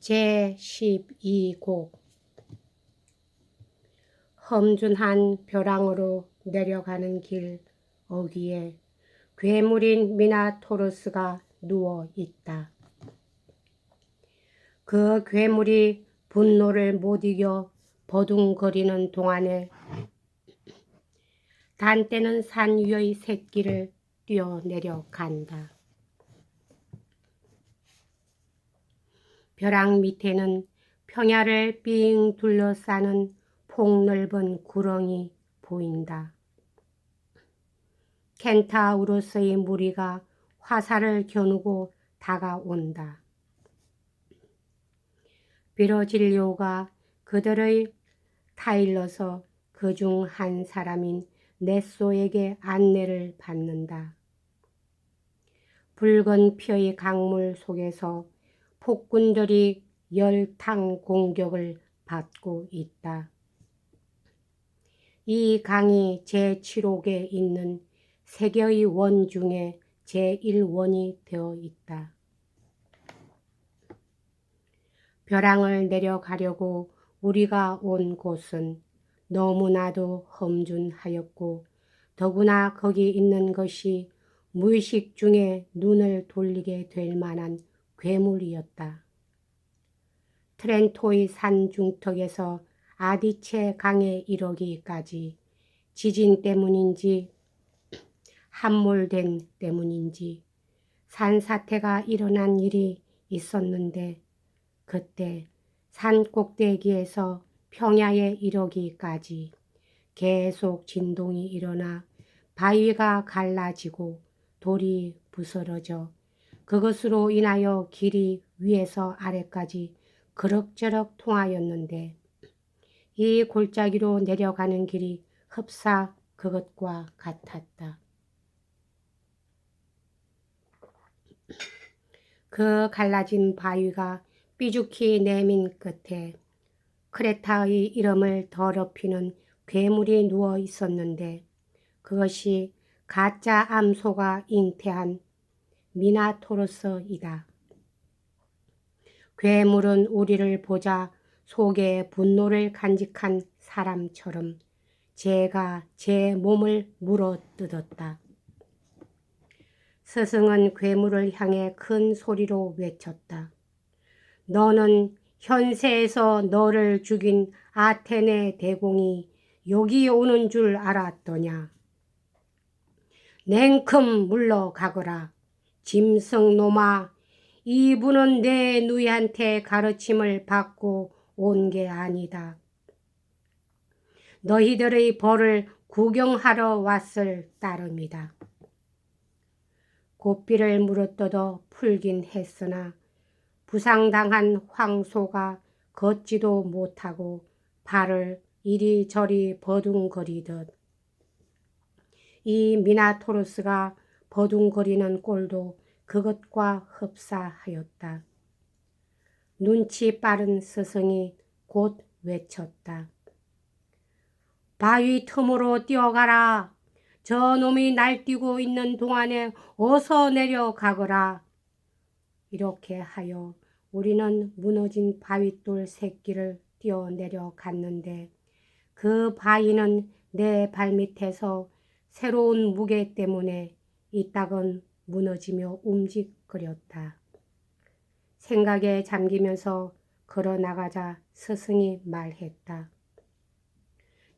제12곡 험준한 벼랑으로 내려가는 길 어귀에 괴물인 미나토르스가 누워 있다. 그 괴물이 분노를 못 이겨 버둥거리는 동안에 단때는 산 위의 새끼를 뛰어내려 간다. 벼랑 밑에는 평야를 삥 둘러싸는 폭넓은 구렁이 보인다. 켄타우로스의 무리가 화살을 겨누고 다가온다. 비로질료가 그들의 타일러서 그 중 한 사람인 네소에게 안내를 받는다. 붉은 피의 강물 속에서 폭군들이 열탕 공격을 받고 있다. 이 강이 제7옥에 있는 세 개의 원 중에 제1원이 되어 있다. 벼랑을 내려가려고 우리가 온 곳은 너무나도 험준하였고 더구나 거기 있는 것이 무의식 중에 눈을 돌리게 될 만한 괴물이었다. 트렌토의 산 중턱에서 아디체 강에 이르기까지 지진 때문인지 함몰된 때문인지 산사태가 일어난 일이 있었는데 그때 산 꼭대기에서 평야에 이르기까지 계속 진동이 일어나 바위가 갈라지고 돌이 부스러져 그것으로 인하여 길이 위에서 아래까지 그럭저럭 통하였는데 이 골짜기로 내려가는 길이 흡사 그것과 같았다. 그 갈라진 바위가 삐죽히 내민 끝에 크레타의 이름을 더럽히는 괴물이 누워 있었는데 그것이 가짜 암소가 잉태한 미나토로스이다. 괴물은 우리를 보자 속에 분노를 간직한 사람처럼 제가 제 몸을 물어 뜯었다. 스승은 괴물을 향해 큰 소리로 외쳤다. 너는 현세에서 너를 죽인 아테네 대공이 여기 오는 줄 알았더냐? 냉큼 물러가거라. 짐승놈아, 이분은 내 누이한테 가르침을 받고 온 게 아니다. 너희들의 벌을 구경하러 왔을 따름이다. 고삐를 물어뜯어 풀긴 했으나 부상당한 황소가 걷지도 못하고 발을 이리저리 버둥거리듯 이 미나토르스가 버둥거리는 꼴도 그것과 흡사하였다. 눈치 빠른 스승이 곧 외쳤다. 바위 틈으로 뛰어가라. 저 놈이 날뛰고 있는 동안에 어서 내려가거라. 이렇게 하여 우리는 무너진 바위돌 새끼를 뛰어 내려 갔는데 그 바위는 내 발밑에서 새로운 무게 때문에 이따금 무너지며 움직거렸다. 생각에 잠기면서 걸어 나가자 스승이 말했다.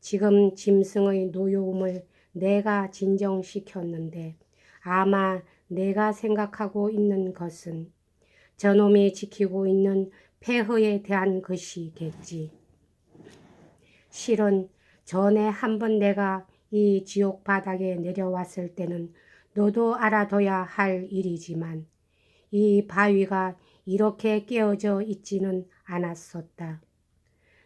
지금 짐승의 노여움을 내가 진정시켰는데 아마 내가 생각하고 있는 것은 저놈이 지키고 있는 폐허에 대한 것이겠지. 실은 전에 한 번 내가 이 지옥 바닥에 내려왔을 때는 너도 알아둬야 할 일이지만 이 바위가 이렇게 깨어져 있지는 않았었다.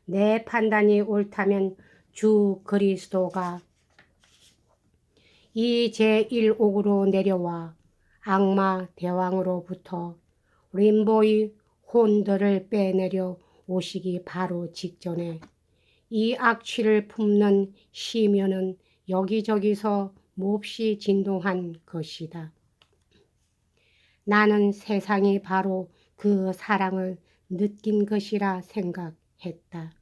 내 판단이 옳다면 주 그리스도가 이 제1옥으로 내려와 악마 대왕으로부터 림보의 혼들을 빼내려 오시기 바로 직전에 이 악취를 품는 시면은 여기저기서 몹시 진동한 것이다. 나는 세상이 바로 그 사랑을 느낀 것이라 생각했다.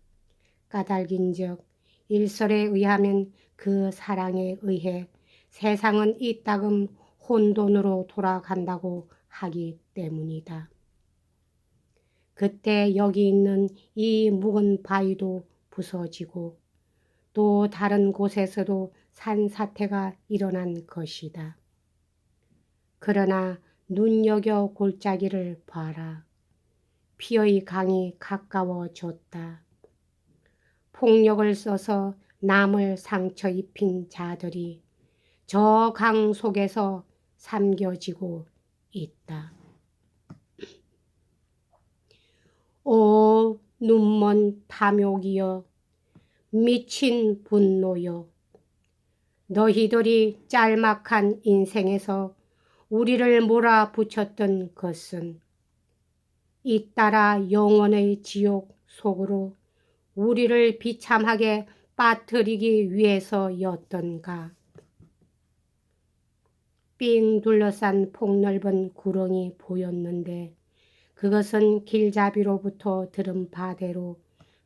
까닭인 즉 일설에 의하면 그 사랑에 의해 세상은 이따금 혼돈으로 돌아간다고 하기 때문이다. 그때 여기 있는 이 묵은 바위도 부서지고 또 다른 곳에서도 산사태가 일어난 것이다. 그러나 눈여겨 골짜기를 봐라. 피의 강이 가까워졌다. 폭력을 써서 남을 상처 입힌 자들이 저 강 속에서 삼겨지고 있다. 오 눈먼 탐욕이여 미친 분노여 너희들이 짤막한 인생에서 우리를 몰아붙였던 것은 잇따라 영원의 지옥 속으로 우리를 비참하게 빠뜨리기 위해서였던가. 삥 둘러싼 폭넓은 구렁이 보였는데 그것은 길잡이로부터 들은 바대로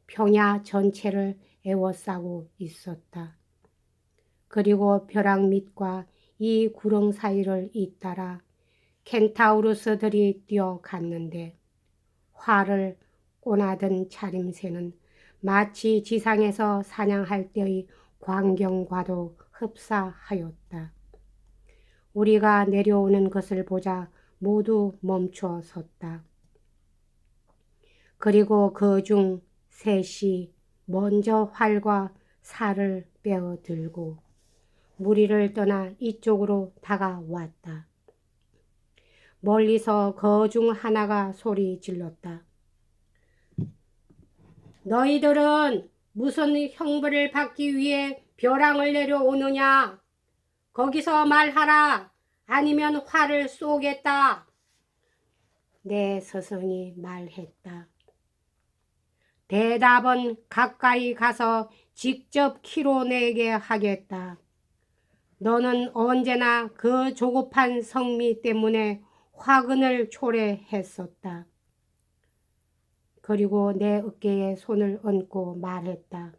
평야 전체를 에워싸고 있었다. 그리고 벼락 밑과 이 구렁 사이를 잇따라 켄타우루스들이 뛰어갔는데 활을 꼬나든 차림새는 마치 지상에서 사냥할 때의 광경과도 흡사하였다. 우리가 내려오는 것을 보자 모두 멈춰 섰다. 그리고 그 중 셋이 먼저 활과 살을 빼어 들고 무리를 떠나 이쪽으로 다가왔다. 멀리서 그중 하나가 소리 질렀다. 너희들은 무슨 형벌을 받기 위해 벼랑을 내려오느냐? 거기서 말하라. 아니면 화를 쏘겠다. 내 스승이 말했다. 대답은 가까이 가서 직접 키로내게 하겠다. 너는 언제나 그 조급한 성미 때문에 화근을 초래했었다. 그리고 내 어깨에 손을 얹고 말했다.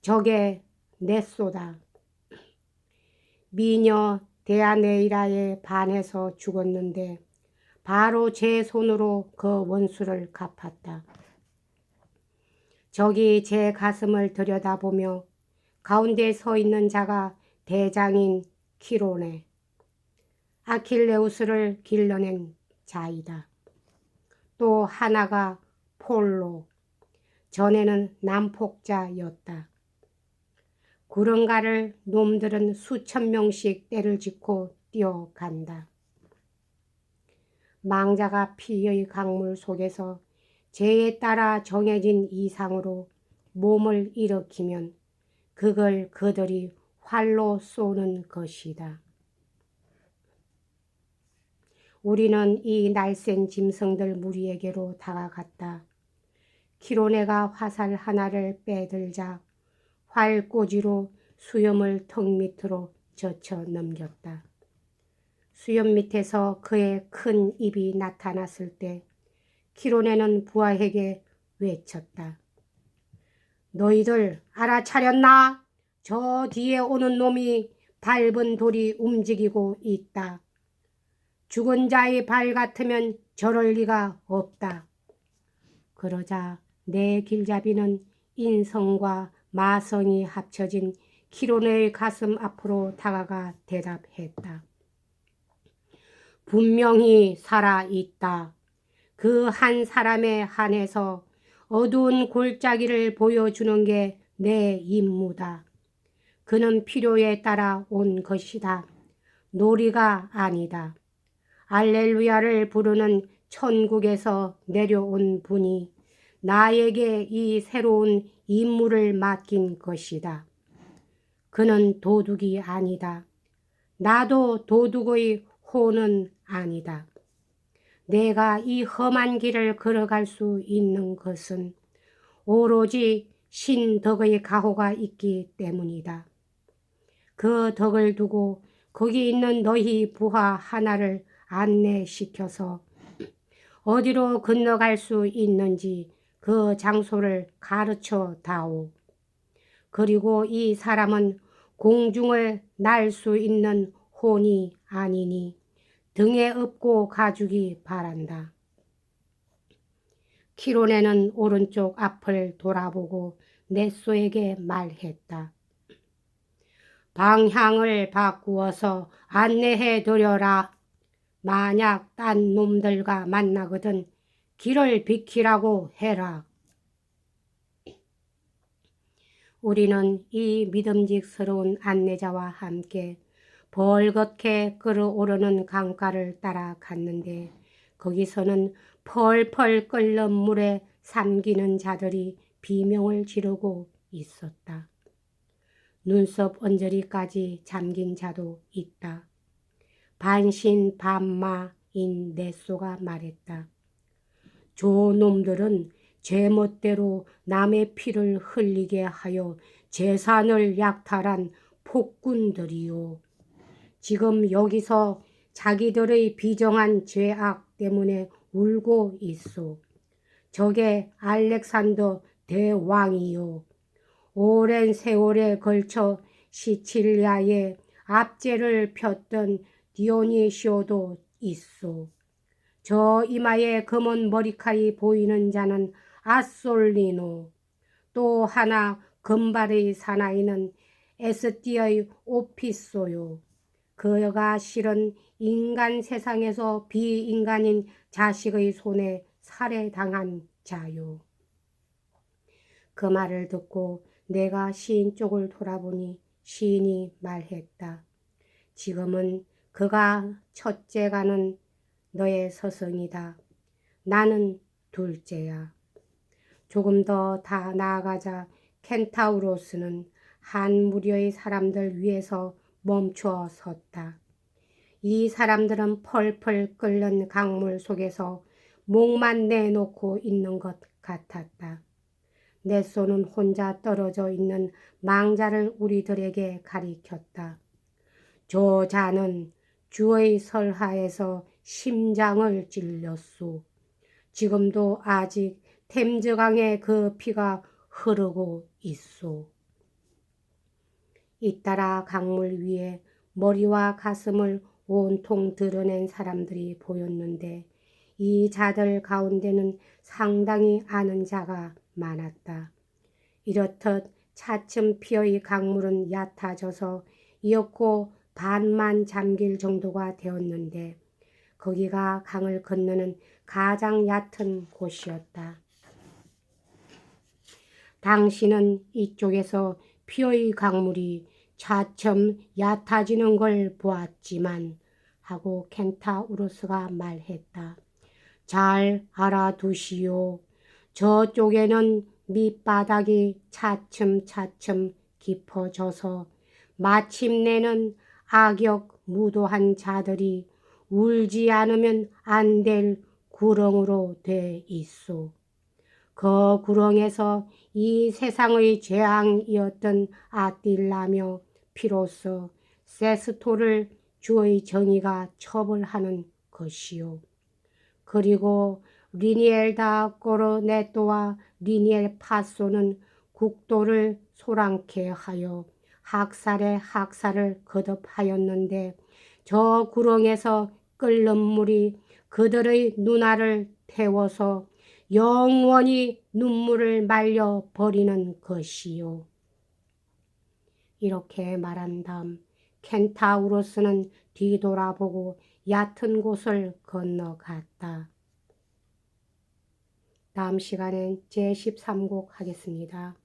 저게 내 쏘다. 미녀 데아네이라에 반해서 죽었는데 바로 제 손으로 그 원수를 갚았다. 저기 제 가슴을 들여다보며 가운데 서 있는 자가 대장인 키로네. 아킬레우스를 길러낸 자이다. 또 하나가 폴로. 전에는 남폭자였다. 구렁가를 놈들은 수천 명씩 때를 짓고 뛰어간다. 망자가 피의 강물 속에서 죄에 따라 정해진 이상으로 몸을 일으키면 그걸 그들이 활로 쏘는 것이다. 우리는 이 날쌘 짐승들 무리에게로 다가갔다. 키로네가 화살 하나를 빼들자 활꽂이로 수염을 턱 밑으로 젖혀 넘겼다. 수염 밑에서 그의 큰 입이 나타났을 때 키로네는 부하에게 외쳤다. 너희들 알아차렸나? 저 뒤에 오는 놈이 밟은 돌이 움직이고 있다. 죽은 자의 발 같으면 저럴 리가 없다. 그러자 내 길잡이는 인성과 마성이 합쳐진 키로네의 가슴 앞으로 다가가 대답했다. 분명히 살아있다. 그 한 사람에 한해서 어두운 골짜기를 보여주는 게 내 임무다. 그는 필요에 따라 온 것이다. 놀이가 아니다. 알렐루야를 부르는 천국에서 내려온 분이 나에게 이 새로운 임무를 맡긴 것이다. 그는 도둑이 아니다. 나도 도둑의 호는 아니다. 내가 이 험한 길을 걸어갈 수 있는 것은 오로지 신덕의 가호가 있기 때문이다. 그 덕을 두고 거기 있는 너희 부하 하나를 안내시켜서 어디로 건너갈 수 있는지 그 장소를 가르쳐 다오. 그리고 이 사람은 공중을 날 수 있는 혼이 아니니 등에 업고 가주기 바란다. 키로네는 오른쪽 앞을 돌아보고 넷소에게 말했다. 방향을 바꾸어서 안내해 드려라. 만약 딴 놈들과 만나거든 길을 비키라고 해라. 우리는 이 믿음직스러운 안내자와 함께 벌겋게 끓어오르는 강가를 따라 갔는데 거기서는 펄펄 끓는 물에 삼기는 자들이 비명을 지르고 있었다. 눈썹 언저리까지 잠긴 자도 있다. 반신 반마인 넷소가 말했다. 조놈들은 제 멋대로 남의 피를 흘리게 하여 재산을 약탈한 폭군들이요. 지금 여기서 자기들의 비정한 죄악 때문에 울고 있소. 저게 알렉산더 대왕이요. 오랜 세월에 걸쳐 시칠리아에 압제를 폈던 디오니시오도 있소. 저 이마에 검은 머리칼이 보이는 자는 아솔리노. 또 하나 금발의 사나이는 에스티의 오피소요. 그가 실은 인간 세상에서 비인간인 자식의 손에 살해당한 자요. 그 말을 듣고 내가 시인 쪽을 돌아보니 시인이 말했다. 지금은 그가 첫째 가는 너의 서성이다. 나는 둘째야. 조금 더 다 나아가자 켄타우로스는 한 무리의 사람들 위에서 멈추어 섰다. 이 사람들은 펄펄 끓는 강물 속에서 목만 내놓고 있는 것 같았다. 내 손은 혼자 떨어져 있는 망자를 우리들에게 가리켰다. 저 자는 주의 설하에서 심장을 찔렸소. 지금도 아직 템즈강에 그 피가 흐르고 있소. 잇따라 강물 위에 머리와 가슴을 온통 드러낸 사람들이 보였는데 이 자들 가운데는 상당히 아는 자가 많았다. 이렇듯 차츰 피어의 강물은 얕아져서 이었고 반만 잠길 정도가 되었는데 거기가 강을 건너는 가장 얕은 곳이었다. 당신은 이쪽에서 피어의 강물이 차츰 얕아지는 걸 보았지만 하고 켄타우루스가 말했다. 잘 알아두시오. 저쪽에는 밑바닥이 차츰차츰 깊어져서 마침내는 악역 무도한 자들이 울지 않으면 안 될 구렁으로 돼 있소. 그 구렁에서 이 세상의 재앙이었던 아딜라며 피로써 세스토를 주의 정의가 처벌하는 것이요. 그리고 리니엘다 꼬르네토와 리니엘 파소는 국도를 소란케 하여 학살에 학살을 거듭하였는데 저 구렁에서 끓는 물이 그들의 눈알을 태워서 영원히 눈물을 말려 버리는 것이요. 이렇게 말한 다음 켄타우로스는 뒤돌아보고 얕은 곳을 건너갔다. 다음 시간엔 제13곡 하겠습니다.